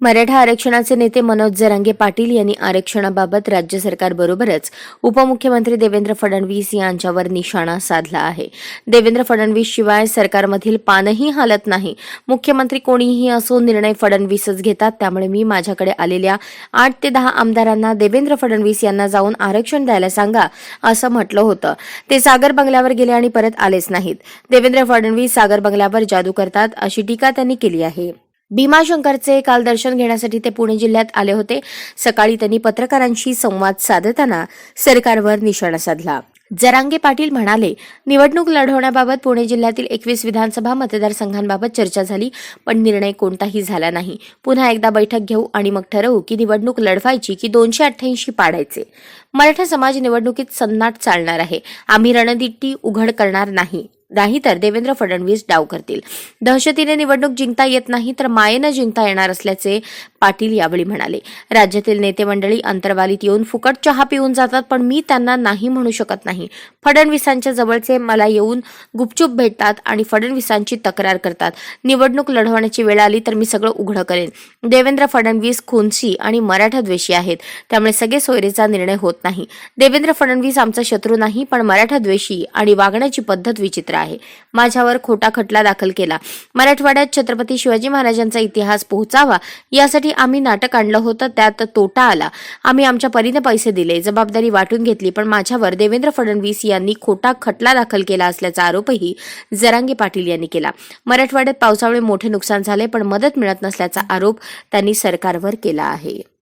मराठा आरक्षणाचे नेते मनोज जरांगे पाटील यांनी आरक्षणाबाबत राज्य सरकारबरोबरच उपमुख्यमंत्री देवेंद्र फडणवीस यांच्यावर निशाणा साधला आहे. देवेंद्र फडणवीस शिवाय सरकारमधील पानही हालत नाही. मुख्यमंत्री कोणीही असो निर्णय फडणवीसच घेतात. त्यामुळे मी माझ्याकडे आलेल्या आठ ते दहा आमदारांना देवेंद्र फडणवीस यांना जाऊन आरक्षण द्यायला सांगा असं म्हटलं होतं. ते सागर बंगल्यावर गेले आणि परत आलेच नाहीत. देवेंद्र फडणवीस सागर बंगल्यावर जादू करतात अशी टीका त्यांनी केली आहे. भीमाशंकरचे काल दर्शन घेण्यासाठी ते पुणे जिल्ह्यात आले होते. सकाळी त्यांनी पत्रकारांशी संवाद साधताना सरकारवर निशाणा साधला. जरांगे पाटील म्हणाले निवडणूक लढवण्याबाबत पुणे जिल्ह्यातील एकवीस विधानसभा मतदारसंघांबाबत चर्चा झाली पण निर्णय कोणताही झाला नाही. पुन्हा एकदा बैठक घेऊ आणि मग ठरवू की निवडणूक लढवायची की दोनशे अठ्ठ्याऐंशी पाडायचे. मराठा समाज निवडणुकीत सन्नाट चालणार आहे. आम्ही रणदिट्टी उघड करणार नाही. नाहीतर देवेंद्र फडणवीस डाव करतील. दहशतीने निवडणूक जिंकता येत नाही तर मायेनं जिंकता येणार असल्याचे पाटील यावेळी म्हणाले राज्यातील नेते मंडळी अंतर्वालीत येऊन फुकट चहा पिऊन जातात पण मी त्यांना नाही म्हणू शकत नाही. फडणवीसांच्या जवळचे मला येऊन गुपचूप भेटतात आणि फडणवीसांची तक्रार करतात. निवडणूक लढवण्याची वेळ आली तर मी सगळं उघडं करेन. देवेंद्र फडणवीस खुनसी आणि मराठा द्वेषी आहेत. त्यामुळे सगळे सोयरेचा निर्णय होत नाही. देवेंद्र फडणवीस आमचा शत्रू नाही पण मराठा द्वेषी आणि वागण्याची पद्धत विचित्र आहे. माझ्यावर खोटा खटला दाखल केला. मराठवाड्यात छत्रपती शिवाजी महाराजांचा इतिहास पोहोचावा यासाठी आम्ही नाटक आणलं होतं त्यात तोटा आला. आम्ही आमच्या परीने पैसे दिले जबाबदारी वाटून घेतली पण माझ्यावर देवेंद्र फडणवीस यांनी खोटा खटला दाखल केला असल्याचा आरोपही जरांगे पाटील यांनी केला. मराठवाड्यात पावसामुळे मोठे नुकसान झाले पण मदत मिळत नसल्याचा आरोप त्यांनी सरकारवर केला आहे.